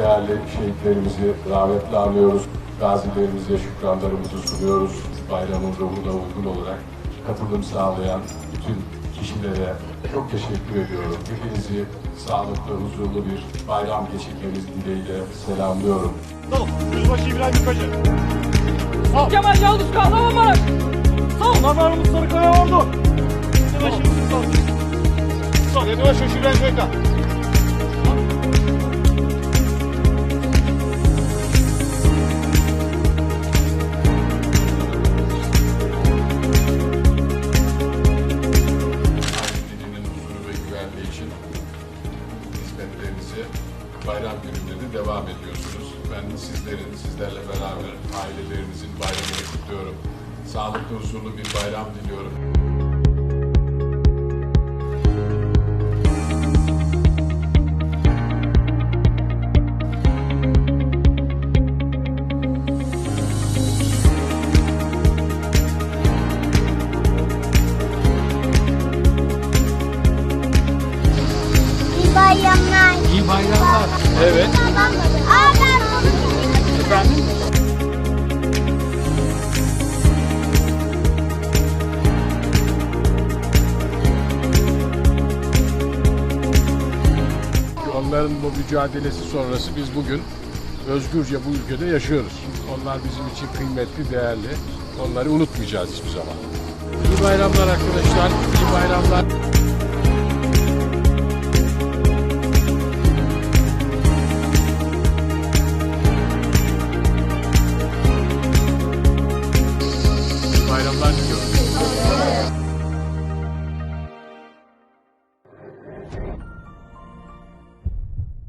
değerli şehitlerimizi rahmetle anıyoruz. Gazilerimize şükranlarımızı sunuyoruz. Bayramın ruhuna uygun olarak katılım sağlayan bütün kişilere çok teşekkür ediyorum. Hepinizi sağlıklı, huzurlu bir bayram geçirmeniz dileğiyle selamlıyorum. Sağ ol. Yüzbaşı İbrahim Yıkacı. Kemal Yıldız Kahramanmaraş. Sağ. Nazarımız Sarıkaya Ordu. Yüzbaşımız sağ. Sağ. Yüzbaşı İbrahim Yıkacı. Hizmetlerinizi bayram gününde de devam ediyorsunuz. Ben sizlerin, sizlerle beraber ailelerinizin bayramını kutluyorum. Sağlıklı, huzurlu bir bayram diliyorum. Bayramlar. Evet. Efendim? Onların bu mücadelesi sonrası biz bugün özgürce bu ülkede yaşıyoruz. Onlar bizim için kıymetli, değerli. Onları unutmayacağız hiçbir zaman. İyi bayramlar arkadaşlar. İyi bayramlar.